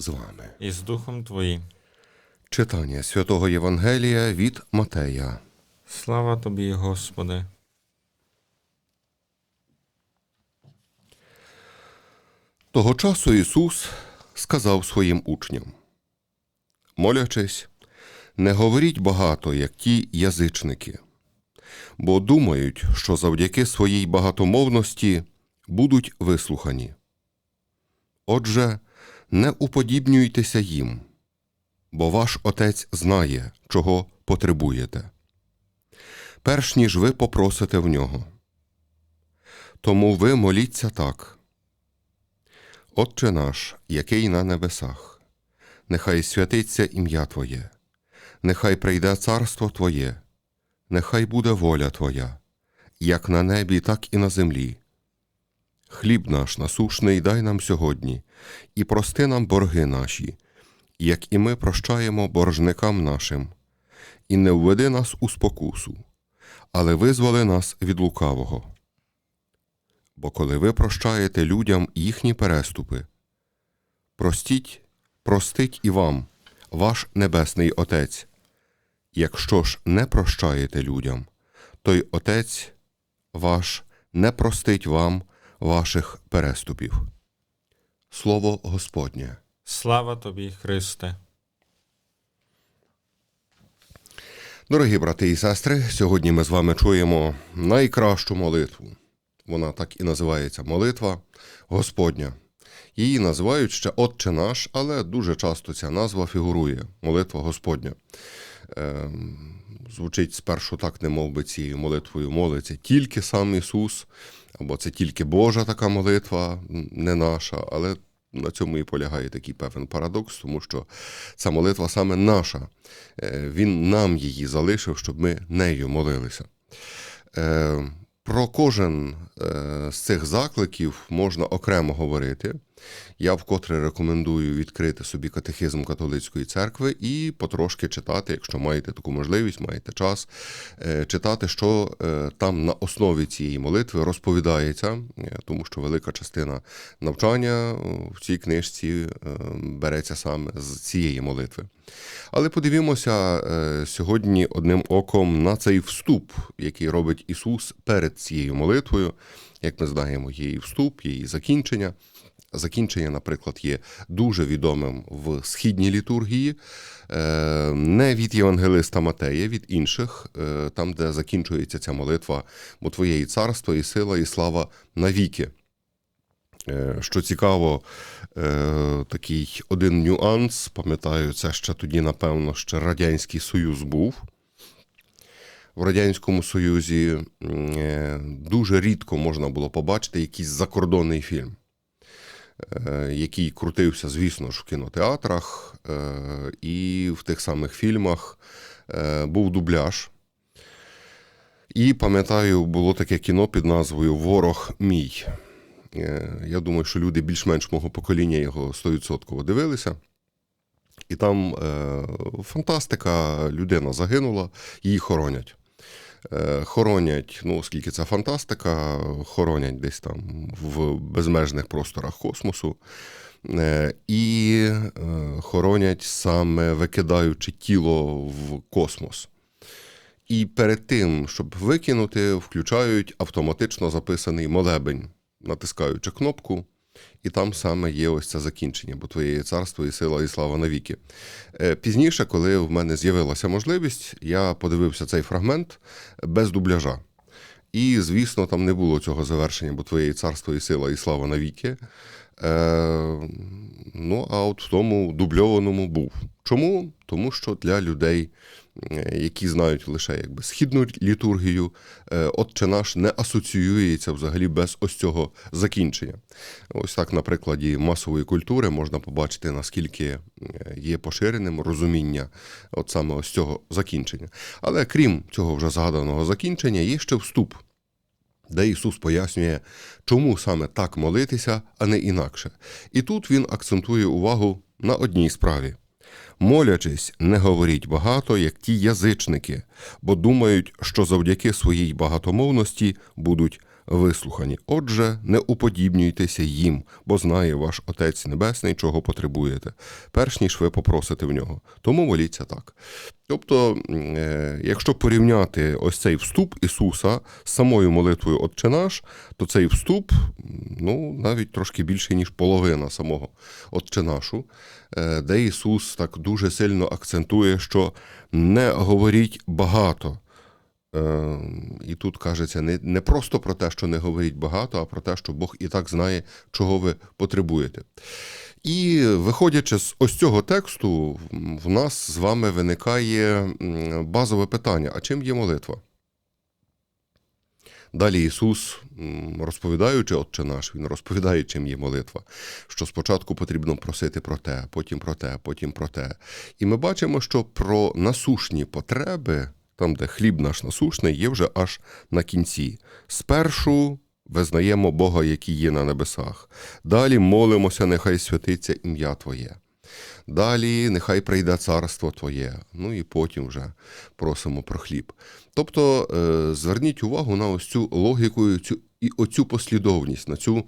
З вами. і з Духом Твоїм. Читання святого Євангелія від Матея. Слава Тобі, Господи. Того часу Ісус сказав своїм учням: Молячись, не говоріть багато, як ті язичники, бо думають, що завдяки своїй багатомовності будуть вислухані. Отже, не уподібнюйтеся їм, бо ваш Отець знає, чого потребуєте, перш ніж ви попросите в нього. Тому ви моліться так. Отче наш, який на небесах, нехай святиться ім'я Твоє, нехай прийде царство Твоє, нехай буде воля Твоя, як на небі, так і на землі. Хліб наш насушний дай нам сьогодні, і прости нам борги наші, як і ми прощаємо боржникам нашим, і не введи нас у спокусу, але визволи нас від лукавого. Бо коли ви прощаєте людям їхні переступи, простіть, простить і вам, ваш Небесний Отець. Якщо ж не прощаєте людям, то Отець ваш не простить вам ваших переступів. Слово Господнє. Слава Тобі, Христе. Дорогі брати і сестри, сьогодні ми з вами чуємо найкращу молитву. Вона так і називається молитва Господня. Її називають ще Отче наш, але дуже часто ця назва фігурує молитва Господня. Ем, звучить спершу так, не мов би цією молитвою молиться тільки сам Ісус, або це тільки Божа така молитва, не наша, але на цьому і полягає такий певний парадокс, тому що ця молитва саме наша. Е, Він нам її залишив, щоб ми нею молилися. Е, Про кожен е, з цих закликів можна окремо говорити. Я вкотре рекомендую відкрити собі катехизм католицької церкви і потрошки читати, якщо маєте таку можливість, маєте час, е, читати, що е, там на основі цієї молитви розповідається, е, тому що велика частина навчання в цій книжці береться саме з цієї молитви. Але подивімося сьогодні одним оком на цей вступ, який робить Ісус перед цією молитвою. Як ми знаємо, є і вступ, є і закінчення. Закінчення, наприклад, є дуже відомим в східній літургії, е, не від Євангелиста Матея, від інших, е, там, де закінчується ця молитва, бо Твоє і царство, і сила, і слава навіки. Е, Що цікаво, такий один нюанс, пам'ятаю, це ще тоді, напевно, ще Радянський Союз був. В Радянському Союзі е, дуже рідко можна було побачити якийсь закордонний фільм, е, який крутився, звісно ж, в кінотеатрах, е, і в тих самих фільмах був дубляж. І пам'ятаю, було таке кіно під назвою Ворог мій. Я думаю, що люди більш-менш мого покоління його 100% дивилися. І там фантастика, людина загинула, її хоронять. Е, хоронять, ну, оскільки це фантастика, хоронять десь там в безмежних просторах космосу. Е, і е, хоронять саме викидаючи тіло в космос. І перед тим, щоб викинути, включають автоматично записаний молебень, натискаючи кнопку, і там саме є ось це закінчення, бо твоє царство і сила, і слава навіки. Е, Пізніше, коли в мене з'явилася можливість, я подивився цей фрагмент без дубляжа. І, звісно, там не було цього завершення, бо твоє царство і сила, і слава навіки. Е, ну, а от в тому дубльованому був. Чому? Тому що для людей, е, які знають лише якби східну літургію, е, Отче наш не асоціюється взагалі без ось цього закінчення. Ось так, на прикладі масової культури можна побачити, наскільки е, є поширеним розуміння от саме ось цього закінчення. Але крім цього вже згаданого закінчення, є ще вступ де Ісус пояснює, чому саме так молитися, а не інакше. І тут Він акцентує увагу на одній справі. Молячись, не говоріть багато, як ті язичники, бо думають, що завдяки своїй багатомовності будуть вислухані. Отже, не уподібнюйтеся їм, бо знає ваш Отець Небесний, чого потребуєте, перш ніж ви попросите в нього. Тому моліться так. Тобто, е, якщо порівняти ось цей вступ Ісуса з самою молитвою Отче наш, то цей вступ ну, навіть трошки більше, ніж половина самого Отче нашу, е, де Ісус так дуже сильно акцентує, що не говоріть багато. Е, І тут кажеться не, не просто про те, що не говоріть багато, а про те, що Бог і так знає, чого ви потребуєте. І виходячи з ось цього тексту, в нас з вами виникає базове питання: а чим є молитва? Далі Ісус, розповідаючи Отче наш, Він розповідає, чим є молитва, що спочатку потрібно просити про те, потім про те, потім про те. І ми бачимо, що про насушні потреби, там, де хліб наш насушний, є вже аж на кінці. Спершу визнаємо Бога, який є на небесах. Далі молимося, нехай святиться ім'я Твоє. Далі нехай прийде царство Твоє. Ну і потім вже просимо про хліб. Тобто е, зверніть увагу на ось цю логіку і оцю послідовність, на цю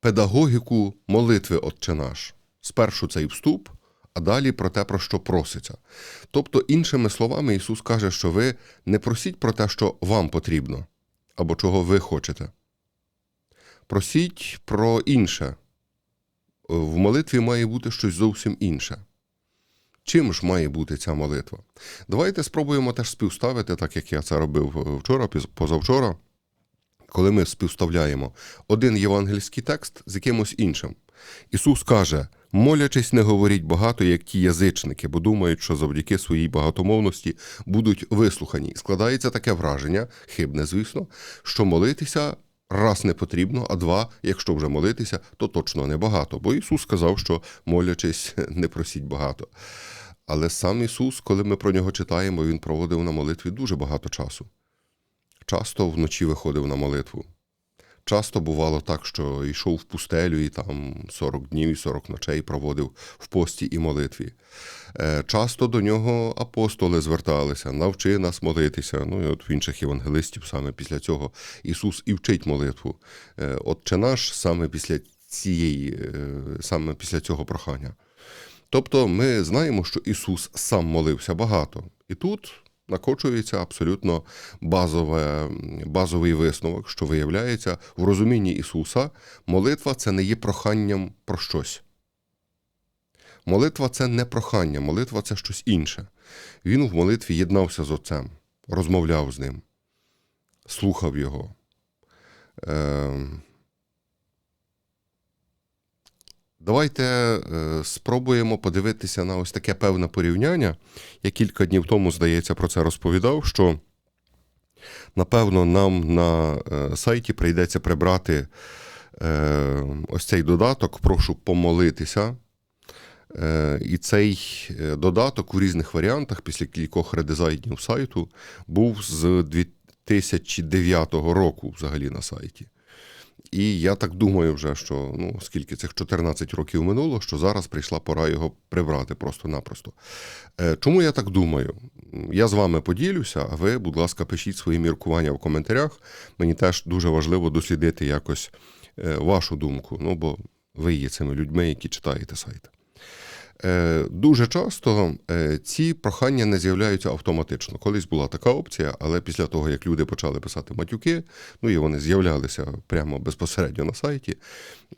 педагогіку молитви Отче наш. Спершу цей вступ, а далі про те, про що проситься. Тобто, іншими словами, Ісус каже, що ви не просіть про те, що вам потрібно, або чого ви хочете. Просіть про інше. В молитві має бути щось зовсім інше. Чим ж має бути ця молитва? Давайте спробуємо теж співставити, так як я це робив е, вчора, позавчора, коли ми співставляємо один євангельський текст з якимось іншим. Ісус каже: молячись, не говоріть багато, як ті язичники, бо думають, що завдяки своїй багатомовності будуть вислухані. Складається таке враження, хибне, звісно, що молитися раз не потрібно, а два, якщо вже молитися, то точно не багато. Бо Ісус сказав, що молячись, не просіть багато. Але сам Ісус, коли ми про нього читаємо, Він проводив на молитві дуже багато часу. Часто вночі виходив на молитву. Часто бувало так, що йшов в пустелю і там 40 днів і 40 ночей проводив в пості і молитві. Е, Часто до нього апостоли зверталися, навчи нас молитися. Ну і от в інших євангелистів саме після цього Ісус і вчить молитву. Е, Отче наш саме після цієї, е, саме після цього прохання. Тобто ми знаємо, що Ісус сам молився багато. І тут накочується абсолютно базове, базовий висновок, що виявляється, в розумінні Ісуса молитва це не є проханням про щось. Молитва це не прохання, молитва це щось інше. Він в молитві єднався з Отцем, розмовляв з ним, слухав його. Ем, Давайте е, спробуємо подивитися на ось таке певне порівняння. Я кілька днів тому, здається, про це розповідав, що напевно нам на е, сайті прийдеться прибрати е, ось цей додаток, прошу помолитися. І цей додаток у різних варіантах після кількох редизайнів сайту був з 2009 року взагалі на сайті. І я так думаю, вже, що ну, скільки цих 14 років минуло, що зараз прийшла пора його прибрати просто-напросто. Е, Чому я так думаю? Я з вами поділюся, а ви, будь ласка, пишіть свої міркування в коментарях. Мені теж дуже важливо дослідити якось е, вашу думку, ну бо ви є цими людьми, які читаєте сайт. Е, Дуже часто е, ці прохання не з'являються автоматично. Колись була така опція, але після того, як люди почали писати матюки, ну і вони з'являлися прямо безпосередньо на сайті,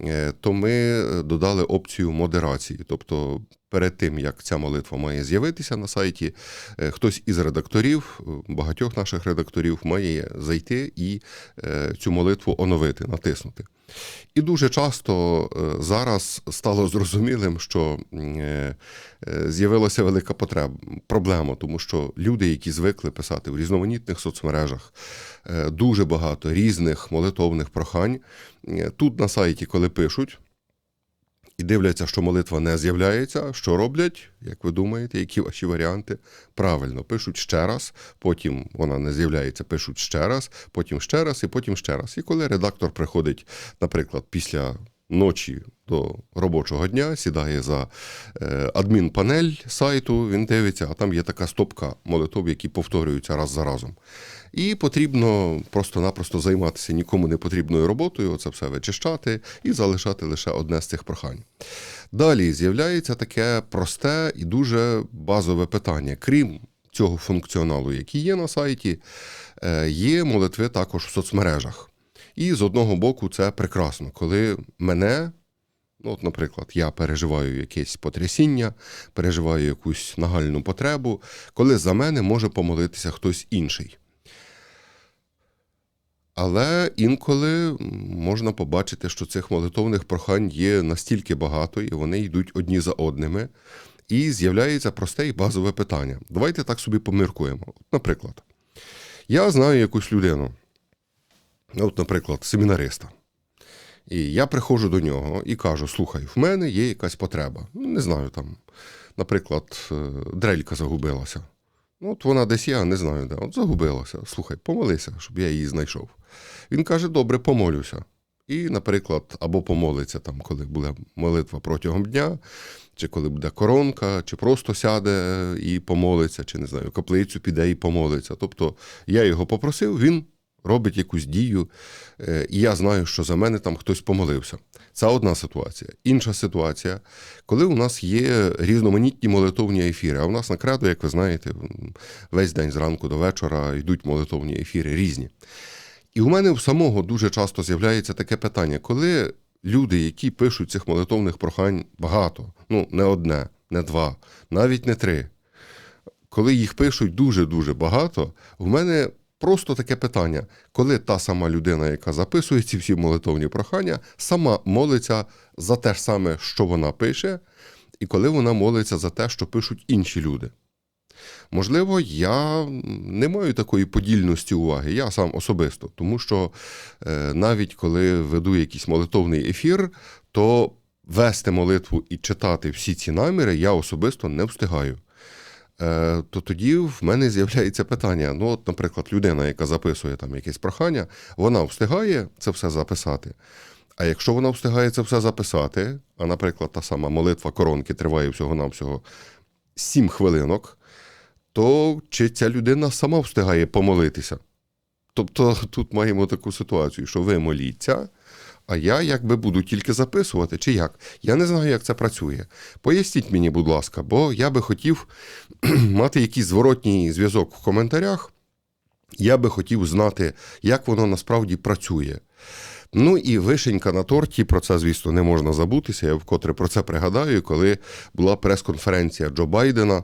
е, то ми додали опцію модерації. Тобто, перед тим як ця молитва має з'явитися на сайті, е, хтось із редакторів, е, багатьох наших редакторів, має зайти і е, цю молитву оновити, натиснути. І дуже часто зараз стало зрозумілим, що з'явилася велика потреба, проблема, тому що люди, які звикли писати в різноманітних соцмережах, дуже багато різних молитовних прохань. Тут на сайті, коли пишуть, і дивляться, що молитва не з'являється, що роблять, як ви думаєте, які ваші варіанти? Правильно, пишуть ще раз, потім вона не з'являється, пишуть ще раз, потім ще раз і потім ще раз. І коли редактор приходить, наприклад, після ночі до робочого дня, сідає за е, адмінпанель сайту, він дивиться, а там є така стопка молитов, які повторюються раз за разом. І потрібно просто-напросто займатися нікому не потрібною роботою, оце все вичищати і залишати лише одне з цих прохань. Далі з'являється таке просте і дуже базове питання. Крім цього функціоналу, який є на сайті, е, є молитви також в соцмережах. І з одного боку, це прекрасно, коли мене, ну, от, наприклад, я переживаю якесь потрясіння, переживаю якусь нагальну потребу, коли за мене може помолитися хтось інший. Але інколи можна побачити, що цих молитовних прохань є настільки багато, і вони йдуть одні за одними. І з'являється просте і базове питання. Давайте так собі поміркуємо. Наприклад, я знаю якусь людину, от, наприклад, семінариста. І я приходжу до нього і кажу: слухай, в мене є якась потреба. Ну, не знаю, там, наприклад, е, дрелька загубилася. Ну, от вона десь я не знаю де. От загубилася. Слухай, помолися, щоб я її знайшов. Він каже: добре, помолюся. І, наприклад, або помолиться там, коли буде молитва протягом дня, чи коли буде коронка, чи просто сяде і помолиться, чи не знаю, каплицю піде і помолиться. Тобто я його попросив, він робить якусь дію, е, і я знаю, що за мене там хтось помолився. Це одна ситуація. Інша ситуація, коли у нас є різноманітні молитовні ефіри. А у нас на кредо, як ви знаєте, весь день зранку до вечора йдуть молитовні ефіри різні. І у мене в самого дуже часто з'являється таке питання, коли люди, які пишуть цих молитовних прохань багато, ну не одне, не два, навіть не три, коли їх пишуть дуже-дуже багато, в мене просто таке питання, коли та сама людина, яка записує ці всі молитовні прохання, сама молиться за те ж саме, що вона пише, і коли вона молиться за те, що пишуть інші люди. Можливо, я не маю такої подільності уваги, я сам особисто, тому що е, навіть коли веду якийсь молитовний ефір, то вести молитву і читати всі ці наміри я особисто не встигаю. Е, то тоді в мене з'являється питання: ну, от, наприклад, людина, яка записує там якесь прохання, вона встигає це все записати. А якщо вона встигає це все записати, а, наприклад, та сама молитва коронки триває всього-навсього 7 хвилинок, то чи ця людина сама встигає помолитися? Тобто тут маємо таку ситуацію, що ви моліться, а я якби буду тільки записувати, чи як? Я не знаю, як це працює. Поясніть мені, будь ласка, бо я би хотів мати якийсь зворотній зв'язок в коментарях. Я би хотів знати, як воно насправді працює. Ну і вишенька на торті, про це, звісно, не можна забутися. Я вкотре про це пригадаю, коли була прес-конференція Джо Байдена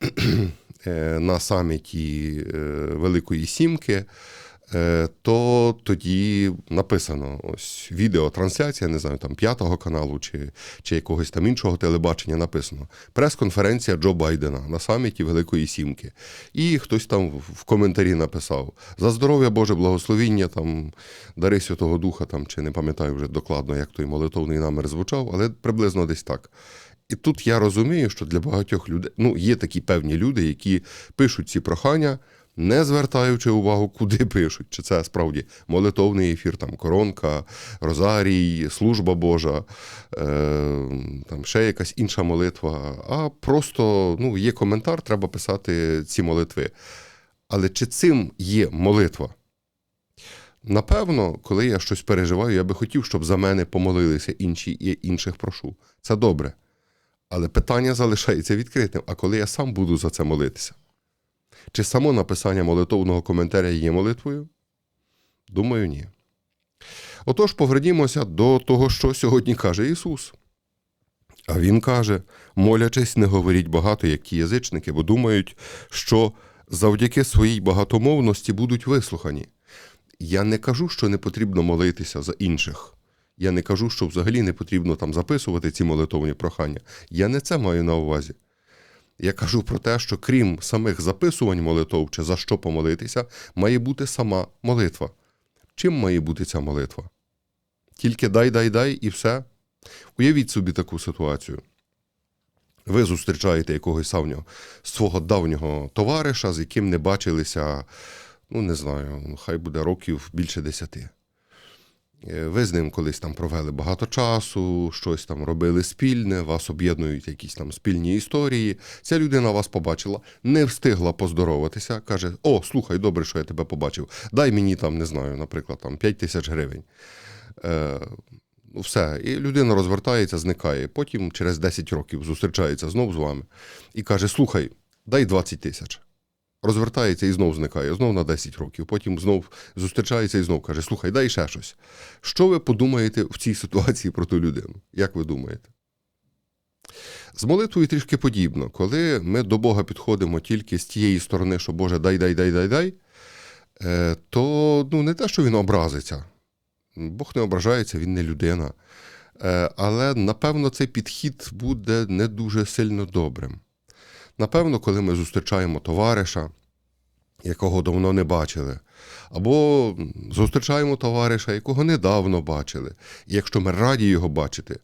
е, на саміті е, Великої Сімки. Е, То тоді написано ось відеотрансляція, не знаю, там п'ятого каналу чи, чи якогось там іншого телебачення написано. Прес-конференція Джо Байдена на саміті Великої Сімки. І хтось там в- коментарі написав: за здоров'я Боже благословіння, там дари Святого Духа, там, чи не пам'ятаю вже докладно, як той молитовний намір звучав, але приблизно десь так. І тут я розумію, що для багатьох людей ну, є такі певні люди, які пишуть ці прохання, не звертаючи увагу, куди пишуть. Чи це справді молитовний ефір, там коронка, розарій, служба Божа, е, там ще якась інша молитва. А просто ну, є коментар, треба писати ці молитви. Але чи цим є молитва? Напевно, коли я щось переживаю, я би хотів, щоб за мене помолилися інші і інших прошу. Це добре. Але питання залишається відкритим. А коли я сам буду за це молитися? Чи само написання молитовного коментаря є молитвою? Думаю, ні. Отож, повернімося до того, що сьогодні каже Ісус. А Він каже: молячись, не говоріть багато, як ті язичники, бо думають, що завдяки своїй багатомовності будуть вислухані. Я не кажу, що не потрібно молитися за інших. Я не кажу, що взагалі не потрібно там записувати ці молитовні прохання. Я не це маю на увазі. Я кажу про те, що крім самих записувань молитов чи за що помолитися, має бути сама молитва. Чим має бути ця молитва? Тільки дай, дай, дай і все. Уявіть собі таку ситуацію. Ви зустрічаєте якогось свого давнього товариша, з яким не бачилися, ну не знаю, хай буде років більше десяти. Е, Ви з ним колись там провели багато часу, щось там робили спільне, вас об'єднують якісь там спільні історії. Ця людина вас побачила, не встигла поздороватися, каже: О, слухай, добре, що я тебе побачив. Дай мені там, не знаю, наприклад, там 5 тисяч гривень. Е, ну, все. І людина розвертається, зникає. Потім через 10 років зустрічається знов з вами і каже: Слухай, дай 20 тисяч. Розвертається і знов зникає, знов на 10 років. Потім знов зустрічається і знов каже: Слухай, дай ще щось. Що ви подумаєте в цій ситуації про ту людину? Як ви думаєте? З молитвою трішки подібно. Коли ми до Бога підходимо тільки з тієї сторони, що Боже, дай, дай, дай, дай, дай, е, то ну, не те, що він образиться. Бог не ображається, він не людина. Е, Але напевно цей підхід буде не дуже сильно добрим. Напевно, коли ми зустрічаємо товариша, якого давно не бачили, або зустрічаємо товариша, якого недавно бачили. І якщо ми раді його бачити,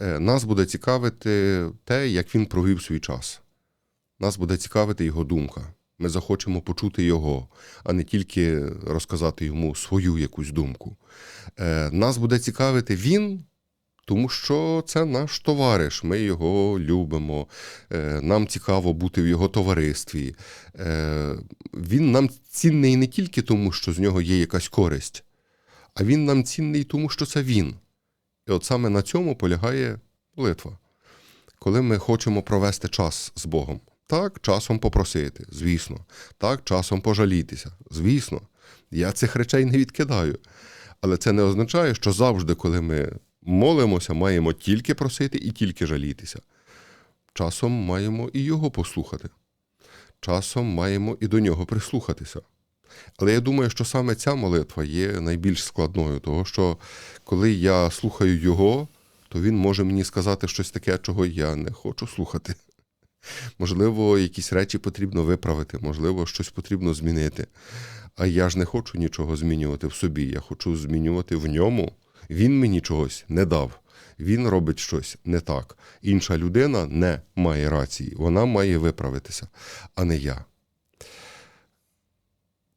е, нас буде цікавити те, як він провів свій час. Нас буде цікавити його думка. Ми захочемо почути його, а не тільки розказати йому свою якусь думку. Е, Нас буде цікавити він, тому що це наш товариш, ми його любимо, е, нам цікаво бути в його товаристві. Е, Він нам цінний не тільки тому, що з нього є якась користь, а він нам цінний тому, що це він. І от саме на цьому полягає молитва. Коли ми хочемо провести час з Богом. Так, часом попросити, звісно. Так, часом пожалітися, звісно. Я цих речей не відкидаю. Але це не означає, що завжди, коли ми молимося, маємо тільки просити і тільки жалітися. Часом маємо і його послухати. Часом маємо і до нього прислухатися. Але я думаю, що саме ця молитва є найбільш складною, того що коли я слухаю його, то він може мені сказати щось таке, чого я не хочу слухати. Можливо, якісь речі потрібно виправити, можливо, щось потрібно змінити. А я ж не хочу нічого змінювати в собі. Я хочу змінювати в ньому. Він мені чогось не дав. Він робить щось не так. Інша людина не має рації. Вона має виправитися, а не я.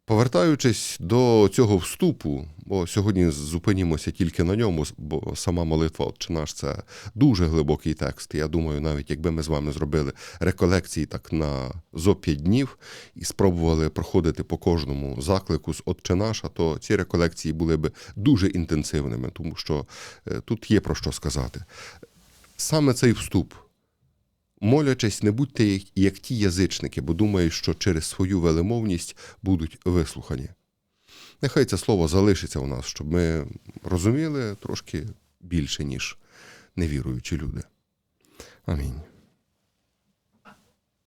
Повертаючись до цього вступу, бо сьогодні зупинімося тільки на ньому, бо сама молитва «Отче наш» – це дуже глибокий текст. Я думаю, навіть якби ми з вами зробили реколекції так на зо п'ять днів і спробували проходити по кожному заклику з «Отче наша», то ці реколекції були б дуже інтенсивними, тому що е, тут є про що сказати. Саме цей вступ. Молячись, не будьте як, ті язичники, бо думають, що через свою велемовність будуть вислухані. Нехай це слово залишиться у нас, щоб ми розуміли трошки більше, ніж невіруючі люди. Амінь.